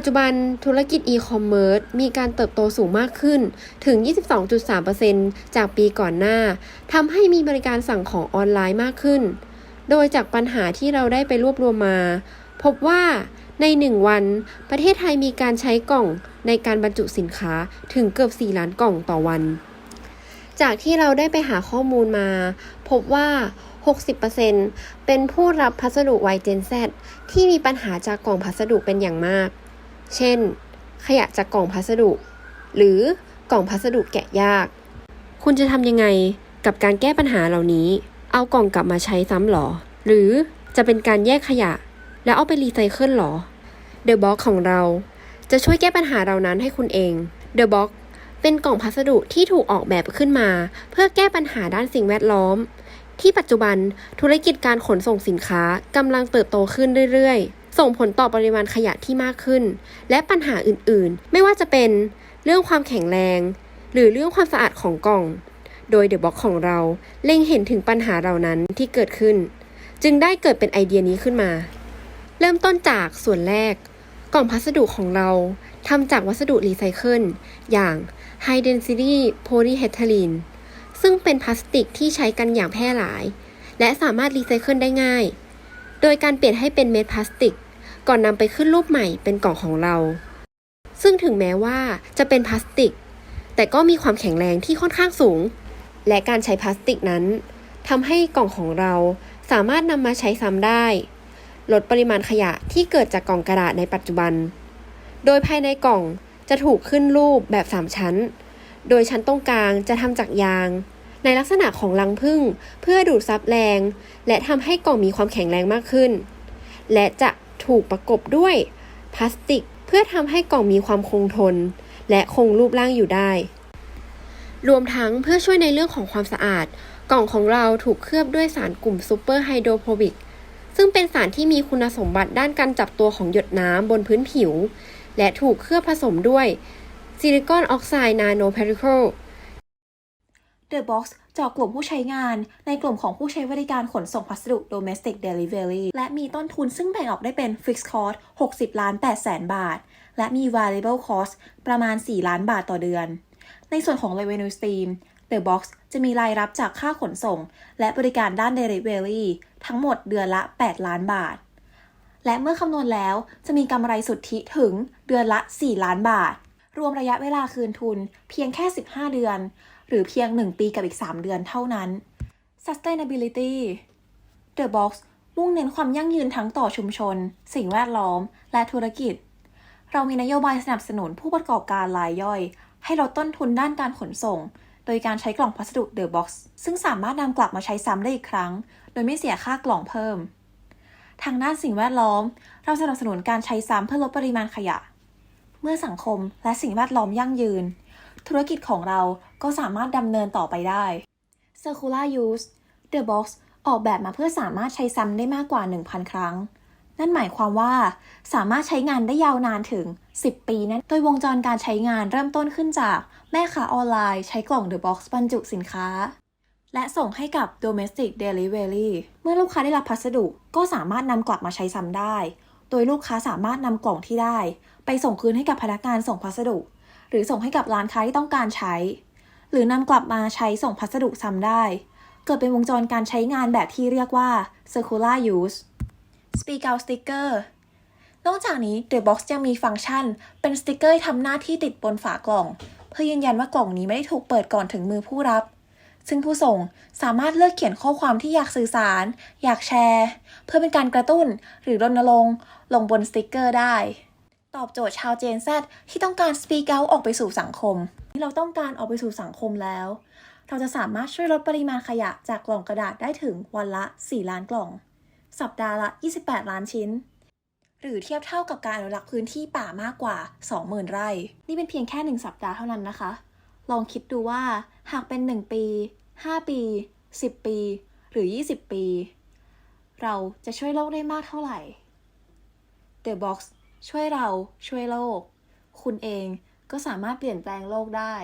ปัจจุบันธุรกิจอีคอมเมิร์ซมีการเติบโตสูงมากขึ้นถึง 22.3%จากปีก่อนหน้าทำให้มีบริการสั่งของออนไลน์มากขึ้น โดยจากปัญหาที่เราได้ไปรวบรวมมา พบว่าใน 1 วัน ประเทศไทยมีการใช้กล่องในการบรรจุสินค้าถึงเกือบ 4 ล้านกล่องต่อวัน จากที่เราได้ไปหาข้อมูลมา พบว่า 60%เป็นผู้รับพัสดุวัยเจน Z ที่มีปัญหาจากกล่องพัสดุเป็นอย่างมาก เช่น ขยะจากกล่องพัสดุ หรือกล่องพัสดุแกะยาก คุณจะทำยังไงกับการแก้ปัญหาเหล่านี้ เอากล่องกลับมาใช้ซ้ำหรอ หรือจะเป็นการแยกขยะ แล้วเอาไปรีไซเคิลหรอ The Box ของเราจะช่วยแก้ปัญหาเหล่านั้นให้คุณเอง The Box เป็นกล่องพัสดุที่ถูกออกแบบขึ้นมา เพื่อแก้ปัญหาด้านสิ่งแวดล้อม ที่ปัจจุบันธุรกิจการขนส่งสินค้ากำลังเติบโตขึ้นเรื่อยๆส่งผลต่อปริมาณขยะที่มากขึ้น และปัญหาอื่นๆ ไม่ว่าจะเป็นเรื่องความแข็งแรง หรือเรื่องความสะอาดของกล่อง โดยเดอะบ็อกของเราเล็งเห็นถึงปัญหาเหล่านั้นที่เกิดขึ้น จึงได้เกิดเป็นไอเดียนี้ขึ้นมา เริ่มต้นจากส่วนแรก กล่องพัสดุของเราทำจากวัสดุรีไซเคิลอย่าง High Density Polyethylene ซึ่งเป็นพลาสติกที่ใช้กันอย่างแพร่หลาย และสามารถรีไซเคิลได้ง่าย โดยการเปลี่ยนให้เป็นเม็ดพลาสติก ก่อนนำไปขึ้นรูปใหม่เป็นกล่องของเรา ซึ่งถึงแม้ว่าจะเป็นพลาสติก แต่ก็มีความแข็งแรงที่ค่อนข้างสูง และการใช้พลาสติกนั้นทำให้กล่องของเราสามารถนำมาใช้ซ้ำได้ ลดปริมาณขยะที่เกิดจากกล่องกระดาษในปัจจุบัน โดยภายในกล่องจะถูกขึ้นรูปแบบ 3 ชั้น โดยชั้นตรงกลางจะทำจากยาง ในลักษณะของรังผึ้งเพื่อดูดซับแรง และทำให้กล่องมีความแข็งแรงมากขึ้น และจะถูกประกบด้วยพลาสติกเพื่อทำให้กล่องมีความคงทน และคงรูปร่างอยู่ได้ รวมทั้งเพื่อช่วยในเรื่องของความสะอาด กล่องของเราถูกเคลือบด้วยสารกลุ่มซูเปอร์ไฮโดรโพบิกซึ่งเป็นสารที่มีคุณสมบัติด้านการจับตัวของหยดน้ำบนพื้นผิว และถูกเคลือบผสมด้วยซิลิคอนออกไซด์นาโนพาริเคิล The Box เจาะกลุ่มผู้ใช้งานในกลุ่มของผู้ใช้บริการขนส่งพัสดุ Domestic Delivery และมีต้นทุนซึ่งแบ่งออกได้เป็น Fixed Cost 60 ล้าน8แสนบาท และมี Variable Cost ประมาณ 4 ล้านบาทต่อเดือน ในส่วนของ Revenue Stream The Box จะมีรายรับจากค่าขนส่ง และบริการด้าน Delivery ทั้งหมดเดือนละ 8 ล้านบาท และเมื่อคำนวณแล้วจะมีกำไรสุทธิถึงเดือนละ 4 ล้านบาท รวมระยะเวลาคืนทุนเพียงแค่ 15 เดือน หรือเพียง 1 ปีกับอีก 3 เดือนเท่านั้น Sustainability The Box มุ่งเน้นความยั่งยืนทั้งต่อชุมชน สิ่งแวดล้อม และธุรกิจ เรามีนโยบายสนับสนุนผู้ประกอบการรายย่อย ให้ลดต้นทุนด้านการขนส่ง โดยการใช้กล่องพัสดุ The Box ซึ่งสามารถนำกลับมาใช้ซ้ำได้อีกครั้ง โดยไม่เสียค่ากล่องเพิ่ม ทางด้านสิ่งแวดล้อม เราสนับสนุนการใช้ซ้ำเพื่อลดปริมาณขยะ เมื่อสังคมและสิ่งแวดล้อมยั่งยืน ธุรกิจของเราก็สามารถดำเนินต่อไปได้ Circular Use The Box ออกแบบมาเพื่อสามารถใช้ซ้ำได้มากกว่า 1,000 ครั้ง นั่นหมายความว่าสามารถใช้งานได้ยาวนานถึง 10 ปีนั้นโดยวงจรการใช้งานเริ่มต้นขึ้นจากแม่ค้าออนไลน์ใช้กล่อง The Box บรรจุสินค้า และส่งให้กับ Domestic Delivery เมื่อลูกค้าได้รับพัสดุก็สามารถนำกลับมาใช้ซ้ำได้ โดยลูกค้าสามารถนำกล่องที่ได้ ไปส่งคืนให้กับพนักงานส่งพัสดุ หรือส่งให้กับร้านค้าที่ต้องการใช้ หรือนำกลับมาใช้ส่งพัสดุซ้ำได้ เกิดเป็นวงจรการใช้งานแบบที่เรียกว่า circular use speak out sticker นอกจากนี้ The Box ยังมีฟังก์ชัน เป็นสติกเกอร์ที่ทำหน้าที่ติดบนฝากล่อง เพื่อยืนยันว่ากล่องนี้ไม่ได้ถูกเปิดก่อนถึงมือผู้รับ ซึ่งผู้ส่งสามารถเลือกเขียนข้อความที่อยากสื่อสาร อยากแชร์ เพื่อเป็นการกระตุ้นหรือรณรงค์ลงบนสติกเกอร์ได้ ตอบโจทย์ชาวเจน Z ที่ต้องการ speak out ออกไปสู่สังคมที่เราต้องการออกไปสู่สังคมแล้ว เราจะสามารถช่วยลดปริมาณขยะจากกล่องกระดาษได้ถึงวันละ 4 ล้านกล่อง สัปดาห์ละ 28 ล้านชิ้น หรือเทียบเท่ากับการอนุรักษ์พื้นที่ป่ามากกว่า 20,000 ไร่ นี่เป็นเพียงแค่ 1 สัปดาห์เท่านั้นนะคะ ลองคิดดูว่าหากเป็น 1 ปี 5 ปี 10 ปี หรือ 20 ปี เราจะช่วยโลกได้มากเท่าไหร่ The Box ช่วยเราช่วยโลก คุณเองก็สามารถเปลี่ยนแปลงโลกได้